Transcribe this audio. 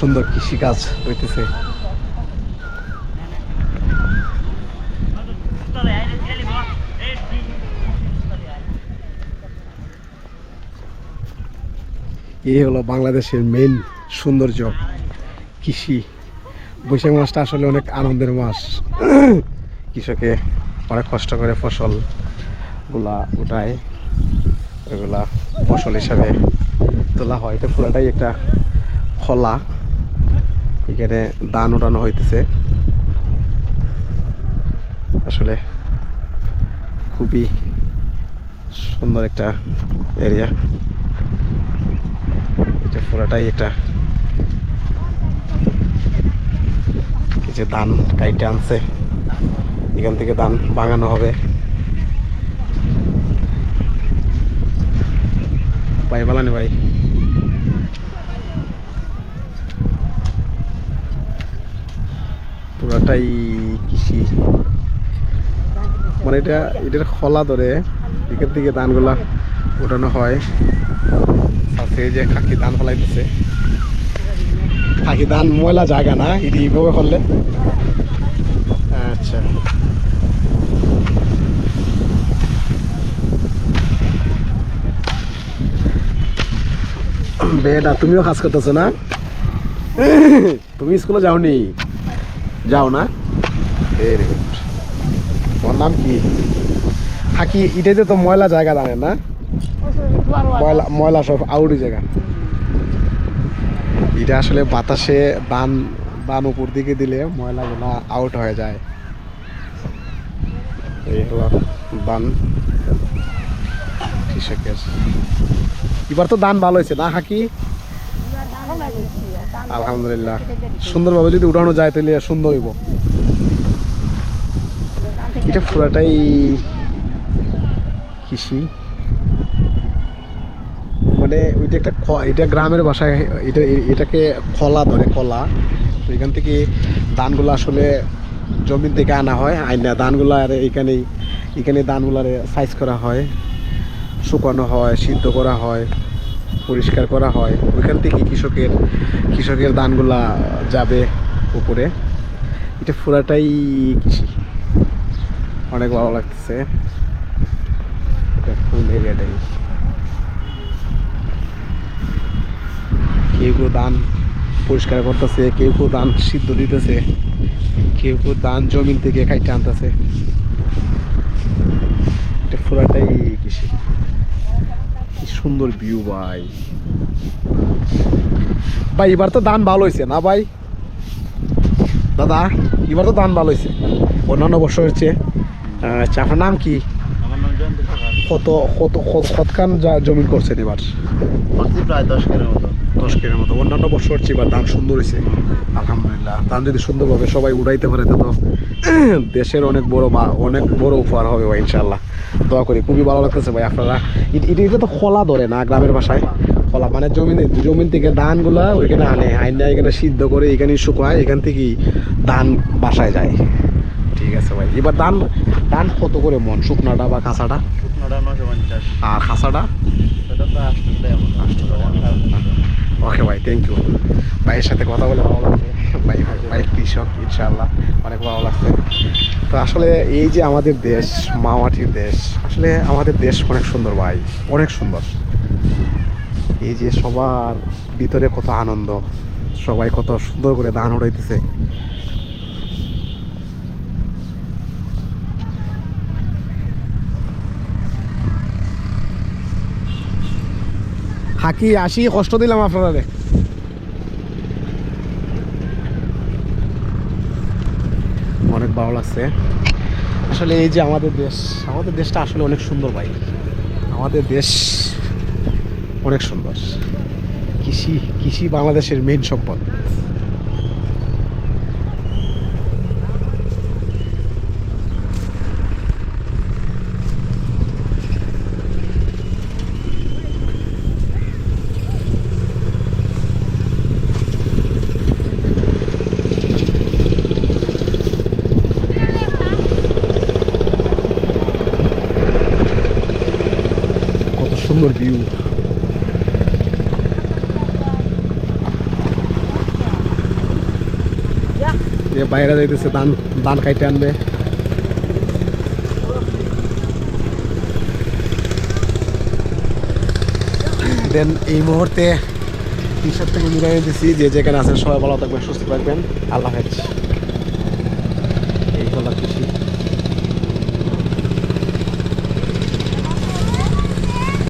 সুন্দর কৃষিকাজ হইতেছে। এই হলো বাংলাদেশের মেইন সৌন্দর্য, কৃষি। বৈশাখ মাসটা আসলে অনেক আনন্দের মাস। কৃষকে অনেক কষ্ট করে ফসলগুলা উঠায়। এগুলা ফসল হিসাবে তোলা হয়। এটা পুরাটাই একটা খোলা এখানে দান উঠানো হইতেছে। আসলে খুবই সুন্দর একটা এরিয়া এটা পুরাটাই একটা যে ধান কাইটে আনছে। এখান থেকে ধান বাগানো হবে। ভাই বালানি ভাই? পুরাটাই কৃষি? মানে এটা, এটার খোলা ধরে এখান থেকে ধানগুলা উঠানো হয়। যে খাকি ধান ফলাই দিচ্ছে খাকি ধান ময়লা জায়গা না এটি এইভাবে করলে। আচ্ছা। বেটা, তুমিও কাজ করতেছো না? তুমি স্কুলে যাওনি? যাও না। ভেরি গুড তোমার নাম কি? থাকি এটাতে তো ময়লা জায়গা জানে না? ময়লা ময়লা সব আউটি জায়গা। এটা আসলে বাতাসে বান বান উপর দিকে দিলে ময়লাগুলো আউট হয়ে যায়। এই হলো বান। কৃষকের। এবার তো দান ভালো হয়েছে না হাকি? আলহামদুলিল্লাহ। সুন্দরভাবে যদি উঠানো যায় তাহলে সুন্দর হইব। এটা পুরাটাই কৃষি। মানে ওইটা একটা এটা গ্রামের বাসায় এটা, এটাকে খলা ধরে, কলা। তো এখান থেকে ধানগুলো আসলে জমিন থেকে আনা হয়, আইনা ধানগুলো আর এখানেই এখানে ধানগুলো সাইজ করা হয়, শুকানো হয়, সিদ্ধ করা হয়। পরিষ্কার করা হয়, ওইখান থেকে কৃষকের কৃষকের ধানগুলা যাবে উপরে। এটা পুরাটাই কৃষি। অনেক ভালো লাগতেছে। ফুল এরিয়াটাই কেউ কেউ ধান পরিষ্কার করতেছে, কেউ কেউ ধান সিদ্ধ দিতেছে, কেউ কেউ ধান জমিন থেকে খাইতে আনতেছে। এটা পুরাটাই কৃষি। সুন্দর ভিউ ভাই। ভাই এবার তো ধান ভালো হয়েছে না ভাই? দাদা এবার তো ধান ভালো হয়েছে অন্যান্য বছর হচ্ছে আচ্ছা আপনার নাম কি? কত কত কত- কতখান জমি করছেন এবার? প্রায় দশ কেনের মতো। দশ কেজির মতো। অন্যান্য বছর হচ্ছে এবার ধান সুন্দর হয়েছে আলহামদুলিল্লাহ। ধান যদি সুন্দরভাবে সবাই উড়াইতে পারে তো দেশের অনেক বড় বা অনেক বড় উপহার হবে ভাই ইনশাল্লাহ দোয়া করি খুবই ভালো লাগতেছে ভাই আপনারা। এটি তো খোলা ধরে না গ্রামের ভাষায়। খোলা মানে জমিনে জমিন থেকে ধানগুলা ওইখানে আনে আইনা এখানে সিদ্ধ করে এখানে শুকায় এখান থেকেই ধান বাসায় যায়। ঠিক আছে ভাই এবার ধান ধান কত করে মন শুকনাটা বা কাঁচাটা? আর খাসাটা ওকে ভাই থ্যাংক ইউ ভাইয়ের সাথে কথা বলে ভালো লাগছে। ভাই ভাই কৃষক ইনশাল্লাহ অনেক ভালো লাগছে। তো আসলে এই যে আমাদের দেশ, মামাটির দেশ, আসলে আমাদের দেশ অনেক সুন্দর ভাই, অনেক সুন্দর। এই যে সবার ভিতরে কত আনন্দ, সবাই কত সুন্দর করে ধান উড়াইতেছে। হাকি আসি কষ্ট দিলাম আপনারা অনেক ভালো লাগছে আসলে এই যে আমাদের দেশ, আমাদের দেশটা আসলে অনেক সুন্দর ভাই। আমাদের দেশ অনেক সুন্দর। কৃষি কৃষি বাংলাদেশের মেন সম্পদ। সুন্দর ভিউ বাইরে যাইতেছে দান দান খাইতে আনবে। দেন এই মুহূর্তে টিশার্ট থেকে বিদায় দিচ্ছি যে যেখানে আছেন সবাই ভালো থাকবেন, সুস্থ থাকবেন। আল্লাহ হাফেজ। এই কলা খুশি